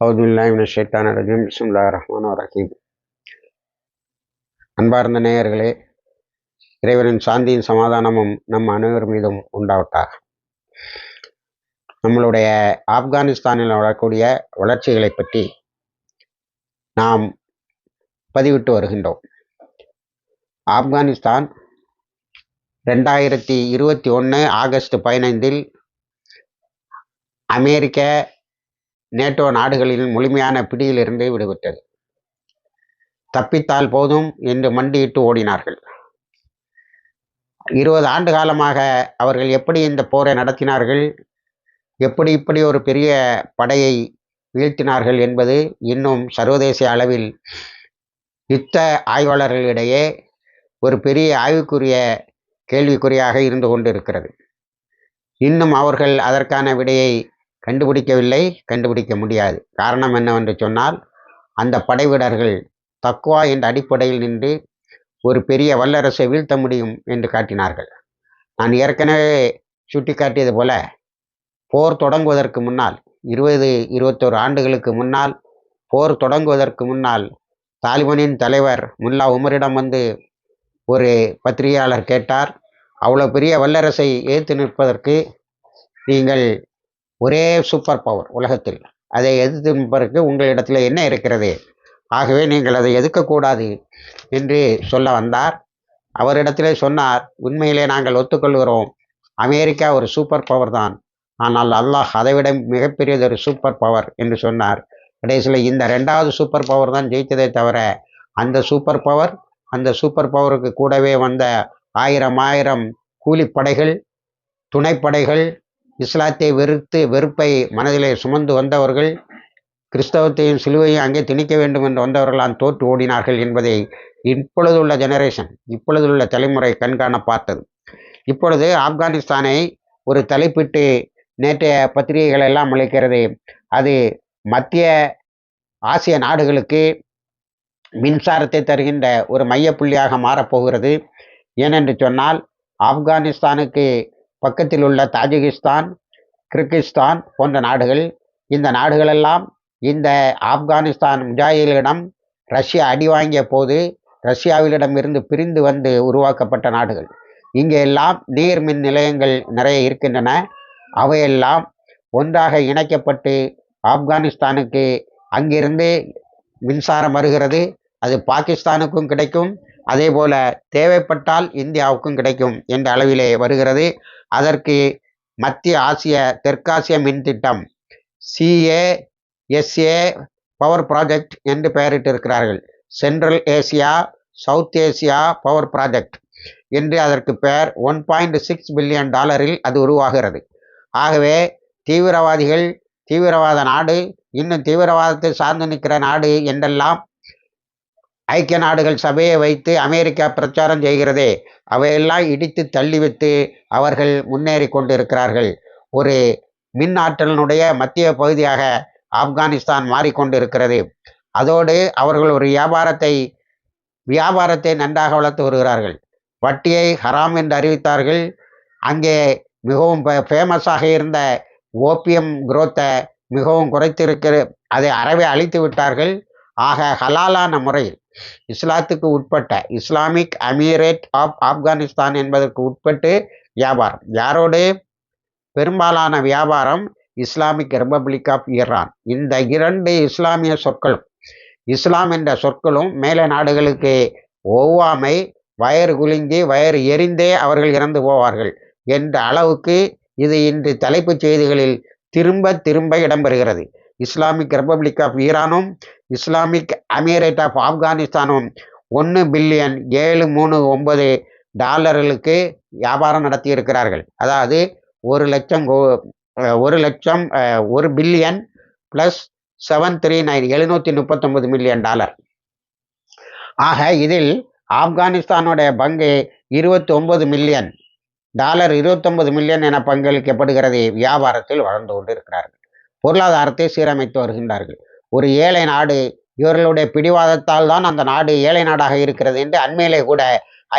அவுதுல்லாஹிமின ஷேத்தான ரஜீம் பிஸ்மில்லா ரஹ்மான் ரஹீம் அன்பார்ந்த நேயர்களே இறைவனின் சாந்தியும் சமாதானமும் நம் அனைவர் மீதும் உண்டாவட்டாக நம்மளுடைய ஆப்கானிஸ்தானில் வரக்கூடிய வளர்ச்சிகளை பற்றி நாம் பதிவிட்டு வருகின்றோம். ஆப்கானிஸ்தான் ரெண்டாயிரத்தி இருபத்தி ஒன்று ஆகஸ்ட் பதினைந்தில் அமெரிக்க நேட்டோ நாடுகளின் முழுமையான பிடியிலிருந்து விடுபட்டது. தப்பித்தால் போதும் என்று மண்டியிட்டு ஓடினார்கள். இருபது ஆண்டு காலமாக அவர்கள் எப்படி இந்த போரை நடத்தினார்கள்? எப்படி இப்படி ஒரு பெரிய படையை வீழ்த்தினார்கள் என்பது இன்னும் சர்வதேச அளவில் யுத்த ஆய்வாளர்களிடையே ஒரு பெரிய ஆய்வுக்குரிய கேள்விக்குறியாக இருந்து கொண்டிருக்கிறது. இன்னும் அவர்கள் அதற்கான விடையை கண்டுபிடிக்கவில்லை கண்டுபிடிக்க முடியாது. காரணம் என்னவென்று சொன்னால் அந்த படைவீரர்கள் தக்குவா என்ற அடிப்படையில் நின்று ஒரு பெரிய வல்லரசை வீழ்த்த முடியும் என்று காட்டினார்கள். நான் ஏற்கனவே சுட்டிக்காட்டியது போல போர் தொடங்குவதற்கு முன்னால் இருபது இருபத்தோரு ஆண்டுகளுக்கு முன்னால் போர் தொடங்குவதற்கு முன்னால் தாலிபனின் தலைவர் முல்லா உமரிடம் வந்து ஒரு பத்திரிகையாளர் கேட்டார் அவ்வளோ பெரிய வல்லரசை ஏற்று நிற்பதற்கு நீங்கள் ஒரே சூப்பர் பவர் உலகத்தில். அதை எதிர்த்து நிற்பதற்கு உங்களிடத்தில் என்ன இருக்கிறது? ஆகவே நீங்கள் அதை எதுக்கக்கூடாது என்று சொல்ல வந்தார். அவரிடத்திலே சொன்னார் உண்மையிலே நாங்கள் ஒத்துக்கொள்கிறோம். அமெரிக்கா ஒரு சூப்பர் பவர் தான். ஆனால் அல்லாஹ் அதைவிட மிகப்பெரியது ஒரு சூப்பர் பவர் என்று சொன்னார். கடைசியில் இந்த ரெண்டாவது சூப்பர் பவர் தான் ஜெயித்ததே தவிர அந்த சூப்பர் பவர் அந்த சூப்பர் பவருக்கு கூடவே வந்த ஆயிரம் ஆயிரம் கூலிப்படைகள் துணைப்படைகள் இஸ்லாத்தை வெறுத்து வெறுப்பை மனதிலே சுமந்து வந்தவர்கள் கிறிஸ்தவத்தையும் சிலுவையும் அங்கே திணிக்க வேண்டும் என்று வந்தவர்களாம் தோற்று ஓடினார்கள் என்பதை இப்பொழுதுள்ள ஜெனரேஷன் இப்பொழுதுள்ள தலைமுறை கண்காண பார்த்தது. இப்பொழுது ஆப்கானிஸ்தானை ஒரு தலைப்பிட்டு நேற்றைய பத்திரிகைகள் எல்லாம் அளிக்கிறது. அது மத்திய ஆசிய நாடுகளுக்கு மின்சாரத்தை தருகின்ற ஒரு மையப்புள்ளியாக மாறப்போகிறது. ஏனென்று சொன்னால் ஆப்கானிஸ்தானுக்கு பக்கத்தில் உள்ள தாஜிகிஸ்தான் கிர்கிஸ்தான் போன்ற நாடுகள் இந்த நாடுகளெல்லாம் இந்த ஆப்கானிஸ்தான் முஜாஹிகளிடம் ரஷ்யா அடி வாங்கிய போது ரஷ்யாவிலிடம் இருந்து பிரிந்து வந்து உருவாக்கப்பட்ட நாடுகள். இங்கே எல்லாம் நீர் மின் நிலையங்கள் நிறைய இருக்கின்றன. அவையெல்லாம் ஒன்றாக இணைக்கப்பட்டு ஆப்கானிஸ்தானுக்கு அங்கிருந்து மின்சாரம் வருகிறது. அது பாகிஸ்தானுக்கும் கிடைக்கும். அதே போல தேவைப்பட்டால் இந்தியாவுக்கும் கிடைக்கும் என்ற அளவிலே வருகிறது. அதற்கு மத்திய ஆசிய தெற்காசிய மின் திட்டம் சிஏ எஸ்ஏ பவர் ப்ராஜெக்ட் என்று பெயரிட்டிருக்கிறார்கள். Central Asia South Asia power project என்று அதற்கு பெயர். ஒன் பாயிண்ட் சிக்ஸ் பில்லியன் டாலரில் அது உருவாகிறது. ஆகவே தீவிரவாதிகள் தீவிரவாத நாடு இன்னும் தீவிரவாதத்தை சார்ந்து நிற்கிற நாடு என்றெல்லாம் ஐக்கிய நாடுகள் சபையை வைத்து அமெரிக்கா பிரச்சாரம் செய்கிறதே அவையெல்லாம் இடித்து தள்ளிவிட்டு அவர்கள் முன்னேறி கொண்டிருக்கிறார்கள். ஒரு மின் ஆற்றலினுடைய மத்திய பகுதியாக ஆப்கானிஸ்தான் மாறிக்கொண்டிருக்கிறது. அதோடு அவர்கள் ஒரு வியாபாரத்தை வியாபாரத்தை நன்றாக வளர்த்து வருகிறார்கள். வட்டியை ஹராம் என்று அறிவித்தார்கள். அங்கே மிகவும் ஃபேமஸாக இருந்த ஓபியம் குரோத்தை மிகவும் குறைத்திருக்கிற அதை அறவே அழித்து விட்டார்கள். ஆக ஹலாலான முறையில் இஸ்லாத்துக்கு உட்பட்ட இஸ்லாமிக் அமீரேட் ஆஃப் ஆப்கானிஸ்தான் என்பதற்கு உட்பட்டு வியாபாரம். யாரோடு? பெரும்பாலான வியாபாரம் இஸ்லாமிக் ரிப்பப்ளிக் ஆஃப் ஈரான். இந்த இரண்டு இஸ்லாமிய சொற்களும் இஸ்லாம் என்ற சொற்களும் மேல நாடுகளுக்கு ஒவ்வாமை வயறு குலுங்கி வயறு எரிந்தே அவர்கள் இறந்து போவார்கள் என்ற அளவுக்கு இது இன்று தலைப்புச் செய்திகளில் திரும்ப திரும்ப இடம்பெறுகிறது. இஸ்லாமிக் ரிப்பப்ளிக் ஆஃப் ஈரானும் இஸ்லாமிக் அமீரேட் ஆஃப் ஆப்கானிஸ்தானும் ஒன்று பில்லியன் ஏழு மூணு ஒன்பது டாலர்களுக்கு வியாபாரம் நடத்தி இருக்கிறார்கள் அதாவது ஒரு லட்சம் ஒரு லட்சம் ஒரு billion plus seven three nine எழுநூற்றி முப்பத்தொம்பது மில்லியன் டாலர். ஆக இதில் ஆப்கானிஸ்தானுடைய பங்கு இருபத்தி ஒன்பது மில்லியன் டாலர் இருபத்தொன்பது மில்லியன் என பங்களிக்கப்படுகிறது. வியாபாரத்தில் வளர்ந்து கொண்டு இருக்கிறார்கள் பொருளாதாரத்தை சீரமைத்து வருகின்றார்கள். ஒரு ஏழை நாடு இவர்களுடைய பிடிவாதத்தால் தான் அந்த நாடு ஏழை நாடாக இருக்கிறது என்று அண்மையிலே கூட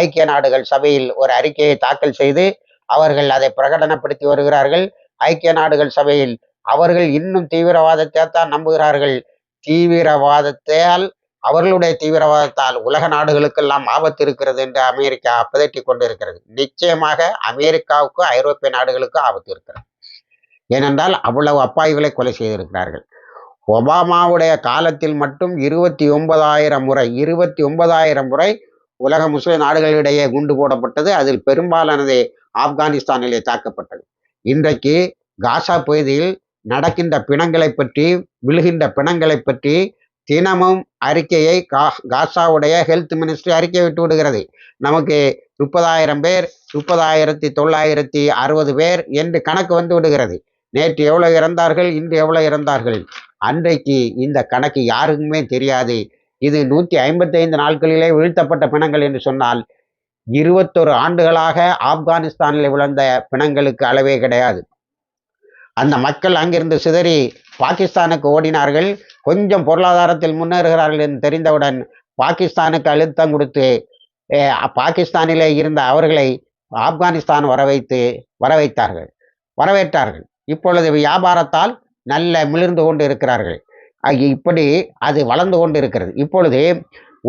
ஐக்கிய நாடுகள் சபையில் ஒரு அறிக்கையை தாக்கல் செய்து அவர்கள் அதை பிரகடனப்படுத்தி வருகிறார்கள். ஐக்கிய நாடுகள் சபையில் அவர்கள் இன்னும் தீவிரவாதத்தை தான் நம்புகிறார்கள். தீவிரவாதத்தால் அவர்களுடைய தீவிரவாதத்தால் உலக நாடுகளுக்கெல்லாம் ஆபத்து இருக்கிறது என்று அமெரிக்கா பதட்டி கொண்டிருக்கிறது. நிச்சயமாக அமெரிக்காவுக்கும் ஐரோப்பிய நாடுகளுக்கும் ஆபத்து இருக்கிறது. ஏனென்றால் அவ்வளவு அப்பாய்களை கொலை செய்திருக்கிறார்கள். ஒபாமாவுடைய காலத்தில் மட்டும் இருபத்தி ஒன்பதாயிரம் முறை இருபத்தி ஒன்பதாயிரம் முறை உலக முஸ்லிம் நாடுகளிடையே குண்டு போடப்பட்டது. அதில் பெரும்பாலானது ஆப்கானிஸ்தானிலே தாக்கப்பட்டது. இன்றைக்கு காசா பகுதியில் நடக்கின்ற பிணங்களை பற்றி விழுகின்ற பிணங்களை பற்றி தினமும் அறிக்கையை கா காசாவுடைய ஹெல்த் மினிஸ்ட்ரி அறிக்கை விட்டு விடுகிறது. நமக்கு முப்பதாயிரம் பேர் முப்பதாயிரத்தி தொள்ளாயிரத்தி அறுபது பேர் என்று கணக்கு வந்து விடுகிறது. நேற்று எவ்வளவு இறந்தார்கள் இன்று எவ்வளவு இறந்தார்கள்? அன்றைக்கு இந்த கணக்கு யாருக்குமே தெரியாது. இது நூற்றி ஐம்பத்தைந்து நாட்களிலே வீழ்த்தப்பட்ட பிணங்கள் என்று சொன்னால் இருபத்தொரு ஆண்டுகளாக ஆப்கானிஸ்தானில் விழுந்த பிணங்களுக்கு அளவே கிடையாது. அந்த மக்கள் அங்கிருந்து சிதறி பாகிஸ்தானுக்கு ஓடினார்கள். கொஞ்சம் பொருளாதாரத்தில் முன்னேறுகிறார்கள் என்று தெரிந்தவுடன் பாகிஸ்தானுக்கு அழுத்தம் கொடுத்து பாகிஸ்தானிலே இருந்த அவர்களை ஆப்கானிஸ்தான் வர வைத்து வர வைத்தார்கள் வரவேற்றார்கள். இப்பொழுது வியாபாரத்தால் நல்ல மிளிர்ந்து கொண்டு இருக்கிறார்கள் இப்படி அது வளர்ந்து கொண்டு இருக்கிறது இப்பொழுது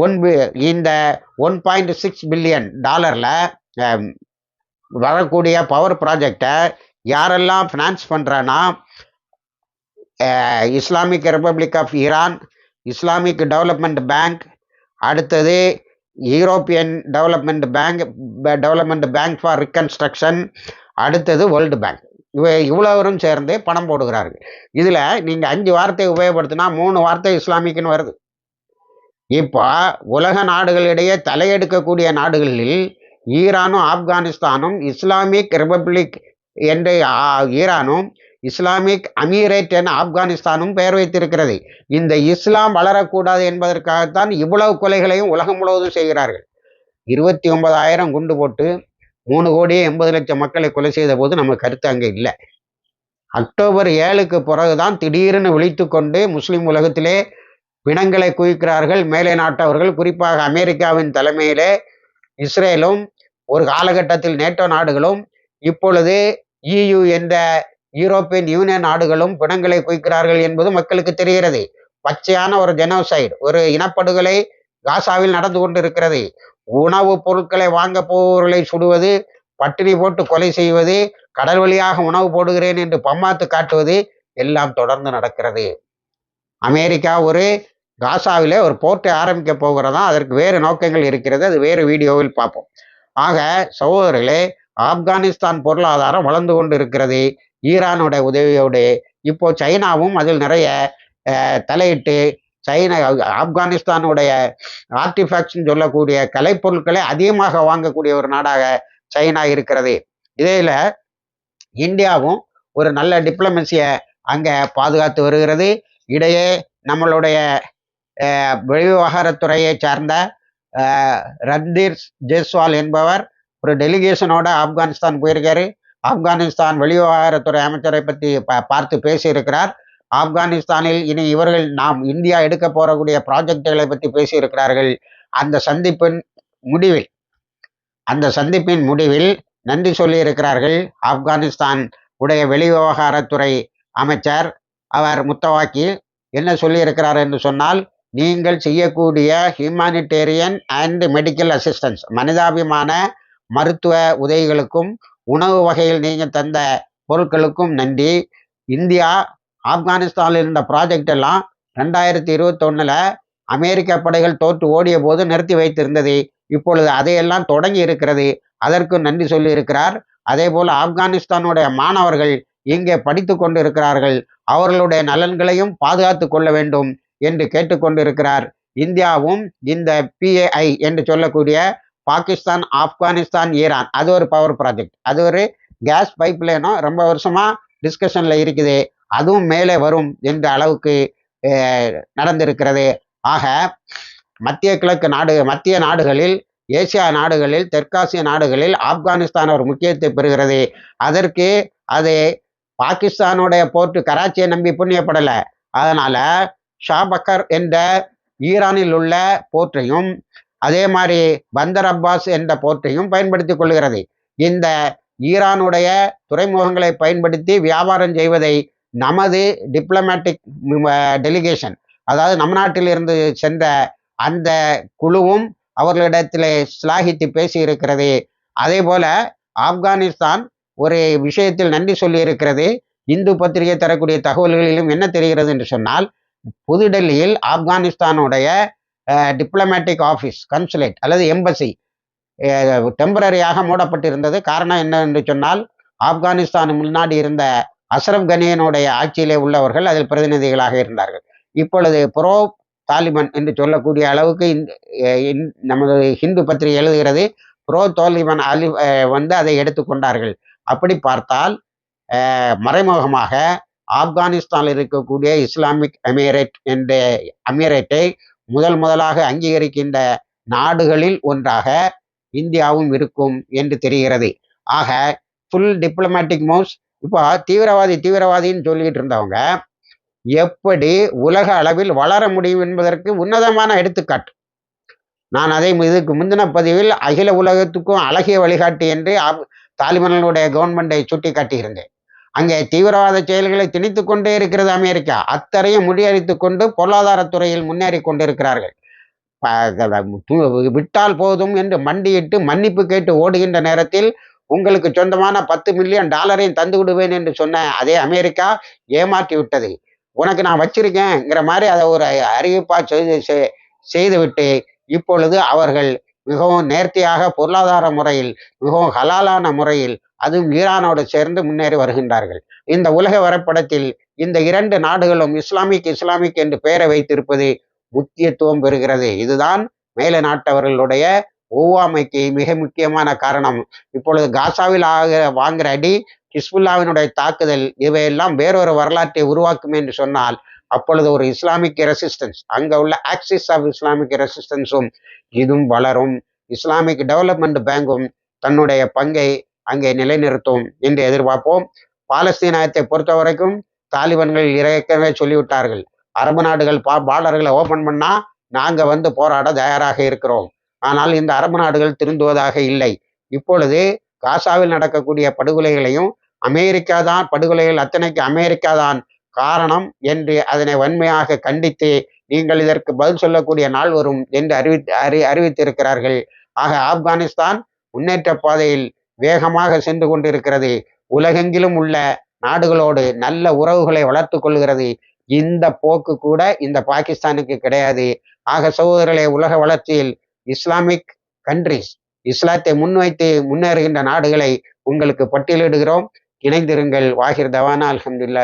ஒன் இந்த ஒன் பாயிண்ட் சிக்ஸ் பில்லியன் டாலரில் வரக்கூடிய பவர் ப்ராஜெக்டை யாரெல்லாம் ஃபினான்ஸ் பண்ணுறான்னா Islamic Republic of Iran Islamic Development Bank அடுத்தது European Development Bank Development Bank for Reconstruction அடுத்தது வேர்ல்டு பேங்க். இவ இவ்வளவரும் சேர்ந்து பணம் போடுகிறார்கள். இதில் நீங்கள் அஞ்சு வார்த்தை உபயோகப்படுத்தினா மூணு வார்த்தை இஸ்லாமிக்குன்னு வருது. இப்போ உலக நாடுகளிடையே தலையெடுக்கக்கூடிய நாடுகளில் ஈரானும் ஆப்கானிஸ்தானும் இஸ்லாமிக் ரிபப்ளிக் என்று ஈரானும் இஸ்லாமிக் அமீரேட் என ஆப்கானிஸ்தானும் பெயர் வைத்திருக்கிறது. இந்த இஸ்லாம் வளரக்கூடாது என்பதற்காகத்தான் இவ்வளவு கொலைகளையும் உலகம் முழுவதும் செய்கிறார்கள். இருபத்தி ஒன்பதாயிரம் குண்டு போட்டு மூணு கோடியே எண்பது லட்சம் மக்களை கொலை செய்த போது நம்ம கருத்து அங்கே இல்லை. அக்டோபர் ஏழுக்கு பிறகுதான் திடீர்னு விழித்து கொண்டு முஸ்லீம் உலகத்திலே பிணங்களை குவிக்கிறார்கள். மேலை நாட்டவர்கள் குறிப்பாக அமெரிக்காவின் தலைமையிலே இஸ்ரேலும் ஒரு காலகட்டத்தில் நேட்டோ நாடுகளும் இப்பொழுது இயு என்ற யூரோப்பியன் யூனியன் நாடுகளும் பிணங்களை குவிக்கிறார்கள் என்பது மக்களுக்கு தெரிகிறது. பச்சையான ஒரு ஜெனோசைடு ஒரு இனப்படுகொலை காசாவில் நடந்து கொண்டிருக்கிறது. உணவுப் பொருட்களை வாங்க போவர்களை சுடுவது பட்டினி போட்டு கொலை செய்வது கடல் வழியாக உணவு போடுகிறேன் என்று பம்மாத்து காட்டுவது எல்லாம் தொடர்ந்து நடக்கிறது. அமெரிக்கா ஒரு காசாவிலே ஒரு போர்ட்டை ஆரம்பிக்க போகிறதா அதற்கு வேறு நோக்கங்கள் இருக்கிறது அது வேறு வீடியோவில் பார்ப்போம். ஆக சகோதரர்களே ஆப்கானிஸ்தான் பொருளாதாரம் வளர்ந்து கொண்டு இருக்கிறது ஈரானோட உதவியோடு இப்போ சைனாவும் அதில் நிறைய தலையிட்டு சைனா ஆப்கானிஸ்தானுடைய ஆர்டிஃபேக்ட்ஸ்னு சொல்லக்கூடிய கலைப்பொருட்களை அதிகமாக வாங்கக்கூடிய ஒரு நாடாக சைனா இருக்கிறது. இதில் இந்தியாவும் ஒரு நல்ல டிப்ளமசியை அங்கே பாதுகாத்து வருகிறது. இடையே நம்மளுடைய வெளிவிவகாரத்துறையை சார்ந்த ரந்தீர் ஜெய்ஸ்வால் என்பவர் ஒரு டெலிகேஷனோட ஆப்கானிஸ்தான் போயிருக்காரு. ஆப்கானிஸ்தான் வெளிவிவகாரத்துறை அமைச்சரை பற்றி பார்த்து பேசியிருக்கிறார். ஆப்கானிஸ்தானில் இனி இவர்கள் நாம் இந்தியா எடுக்க போறக்கூடிய ப்ராஜெக்டுகளை பற்றி பேசியிருக்கிறார்கள். அந்த சந்திப்பின் முடிவில் அந்த சந்திப்பின் முடிவில் நன்றி சொல்லியிருக்கிறார்கள் ஆப்கானிஸ்தான் உடைய வெளிவிவகாரத்துறை அமைச்சர். அவர் முத்தவாக்கி என்ன சொல்லியிருக்கிறார் என்று சொன்னால் நீங்கள் செய்யக்கூடிய ஹியூமானிட்டேரியன் அண்ட் மெடிக்கல் அசிஸ்டன்ஸ் மனிதாபிமான மருத்துவ உதவிகளுக்கும் உணவு வகையில் நீங்கள் தந்த பொருட்களுக்கும் நன்றி. இந்தியா ஆப்கானிஸ்தானில் இருந்த ப்ராஜெக்ட் எல்லாம் ரெண்டாயிரத்தி இருபத்தொன்னில் அமெரிக்க படைகள் தோற்று ஓடிய போது நிறுத்தி வைத்திருந்தது. இப்பொழுது அதையெல்லாம் தொடங்கி இருக்கிறது. அதற்கு நன்றி சொல்லி இருக்கிறார். அதே போல் ஆப்கானிஸ்தானுடைய மாணவர்கள் இங்கே படித்து கொண்டிருக்கிறார்கள். அவர்களுடைய நலன்களையும் பாதுகாத்து கொள்ள வேண்டும் என்று கேட்டுக்கொண்டிருக்கிறார் இந்தியாவும் இந்த பிஏஐ என்று சொல்லக்கூடிய பாகிஸ்தான் ஆப்கானிஸ்தான் ஈரான் அது ஒரு பவர் ப்ராஜெக்ட் அது ஒரு கேஸ் பைப் லைனும் ரொம்ப வருஷமாக டிஸ்கஷனில் இருக்குது. அதுவும் மேலே வரும் என்ற அளவுக்கு நடந்திருக்கிறது. ஆக மத்திய கிழக்கு நாடு மத்திய நாடுகளில் ஏசியா நாடுகளில் தெற்காசிய நாடுகளில் ஆப்கானிஸ்தான் ஒரு முக்கியத்துவம் பெறுகிறது. அதற்கு அது பாகிஸ்தானுடைய போர்ட்டு கராச்சியை நம்பி புண்ணியப்படலை. அதனால் ஷாபக்கர் என்ற ஈரானில் உள்ள போர்ட்டையும் அதே மாதிரி பந்தர் அப்பாஸ் என்ற போர்ட்டையும் பயன்படுத்தி கொள்கிறது. இந்த ஈரானுடைய துறைமுகங்களை பயன்படுத்தி வியாபாரம் செய்வதை நமது டிப்ளமேட்டிக் டெலிகேஷன் அதாவது நம் நாட்டிலிருந்து சென்ற அந்த குழுவும் அவர்களிடத்தில் ஸ்லாகித்து பேசியிருக்கிறது. அதே போல ஆப்கானிஸ்தான் ஒரு விஷயத்தில் நன்றி சொல்லியிருக்கிறது. இந்து பத்திரிகை தரக்கூடிய தகவல்களிலும் என்ன தெரிகிறது என்று சொன்னால் புதுடெல்லியில் ஆப்கானிஸ்தானுடைய டிப்ளமேட்டிக் ஆஃபீஸ் கன்சுலேட் அல்லது எம்பசி டெம்பரரியாக மூடப்பட்டிருந்தது. காரணம் என்ன என்று சொன்னால் ஆப்கானிஸ்தான் முன்னாடி இருந்த அசரப் கனியனுடைய ஆட்சியிலே உள்ளவர்கள் அதில் பிரதிநிதிகளாக இருந்தார்கள். இப்பொழுது புரோ தாலிபன் என்று சொல்லக்கூடிய அளவுக்கு நமது ஹிந்து பத்திரிகை எழுதுகிறது புரோ தாலிபன் அலி வந்து அதை எடுத்துக்கொண்டார்கள். அப்படி பார்த்தால் மறைமுகமாக ஆப்கானிஸ்தானில் இருக்கக்கூடிய இஸ்லாமிக் அமீரேட் என்ற அமீரேட்டை முதல் முதலாக அங்கீகரிக்கின்ற நாடுகளில் ஒன்றாக இந்தியாவும் இருக்கும் என்று தெரிகிறது. ஆக ஃபுல் டிப்ளமேட்டிக் மூவ்ஸ் இப்போ தீவிரவாதி தீவிரவாதின்னு சொல்லிட்டு இருந்தவங்க எப்படி உலக அளவில் வளர முடியும் என்பதற்கு உன்னதமான எடுத்துக்காட்டு. நான் அதை இதுக்கு முந்தின பதிவில் அகில உலகத்துக்கும் அழகிய வழிகாட்டி என்று தாலிபான்களுடைய கவர்மெண்டை சுட்டி காட்டியிருந்தேன் அங்கே தீவிரவாத செயல்களை திணித்து கொண்டே இருக்கிறது அமெரிக்கா. அத்தனையும் முறியடித்து கொண்டு பொருளாதாரத்துறையில் முன்னேறி கொண்டிருக்கிறார்கள். விட்டால் போதும் என்று மண்டியிட்டு மன்னிப்பு கேட்டு ஓடுகின்ற நேரத்தில் உங்களுக்கு சொந்தமான பத்து மில்லியன் டாலரையும் தந்து விடுவேன் என்று சொன்ன அதே அமெரிக்கா ஏமாற்றி விட்டது. உனக்கு நான் வச்சிருக்கேங்கிற மாதிரி அதை ஒரு அறிவிப்பாக செய்து செய்துவிட்டு இப்பொழுது அவர்கள் மிகவும் நேர்த்தியாக பொருளாதார முறையில் மிகவும் ஹலாலான முறையில் அதுவும் ஈரானோடு சேர்ந்து முன்னேறி வருகின்றார்கள். இந்த உலக வரைபடத்தில் இந்த இரண்டு நாடுகளும் இஸ்லாமிக் இஸ்லாமிக் என்று பெயரை வைத்திருப்பது முக்கியத்துவம் பெறுகிறது. இதுதான் மேல நாட்டவர்களுடைய ஒவ்வாமைக்கு மிக முக்கியமான காரணம். இப்பொழுது காசாவில் ஆக வாங்குற அடி ஹிஸ்புல்லாவினுடைய தாக்குதல் இவையெல்லாம் வேறொரு வரலாற்றை உருவாக்கும் என்று சொன்னால் அப்பொழுது ஒரு இஸ்லாமிக் ரெசிஸ்டன்ஸ் அங்கே உள்ள ஆக்சிஸ் ஆஃப் இஸ்லாமிக் ரெசிஸ்டன்ஸும் இதுவும் வளரும். இஸ்லாமிக் டெவலப்மெண்ட் பேங்கும் தன்னுடைய பங்கை அங்கே நிலைநிறுத்தும் என்று எதிர்பார்ப்போம். பாலஸ்தீனத்தை பொறுத்த வரைக்கும் தாலிபன்கள் இறக்கவே சொல்லிவிட்டார்கள். அரபு நாடுகள் பா பார்டர்களை ஓப்பன் பண்ணால் நாங்கள் வந்து போராட தயாராக இருக்கிறோம். ஆனால் இந்த அரபு நாடுகள் திருந்துவதாக இல்லை. இப்பொழுது காசாவில் நடக்கக்கூடிய படுகொலைகளையும் அமெரிக்கா தான் படுகொலைகள் அத்தனைக்கு அமெரிக்கா தான் காரணம் என்று அதனை வன்மையாக கண்டித்து நீங்கள் இதற்கு பதில் சொல்லக்கூடிய நாள் வரும் என்று அறிவி அறி அறிவித்திருக்கிறார்கள். ஆக ஆப்கானிஸ்தான் முன்னேற்ற பாதையில் வேகமாக சென்று கொண்டிருக்கிறது. உலகெங்கிலும் உள்ள நாடுகளோடு நல்ல உறவுகளை வளர்த்து கொள்கிறது. இந்த போக்கு கூட இந்த பாகிஸ்தானுக்கு கிடையாது. ஆக சகோதரர்களே உலக வளர்ச்சியில் இஸ்லாமிக் கண்ட்ரிஸ் இஸ்லாத்தை முன்வைத்து முன்னேறுகின்ற நாடுகளை உங்களுக்கு பட்டியலிடுகிறோம். இணைந்திருங்கள். வாகிர் தவானா அலமதுல்லா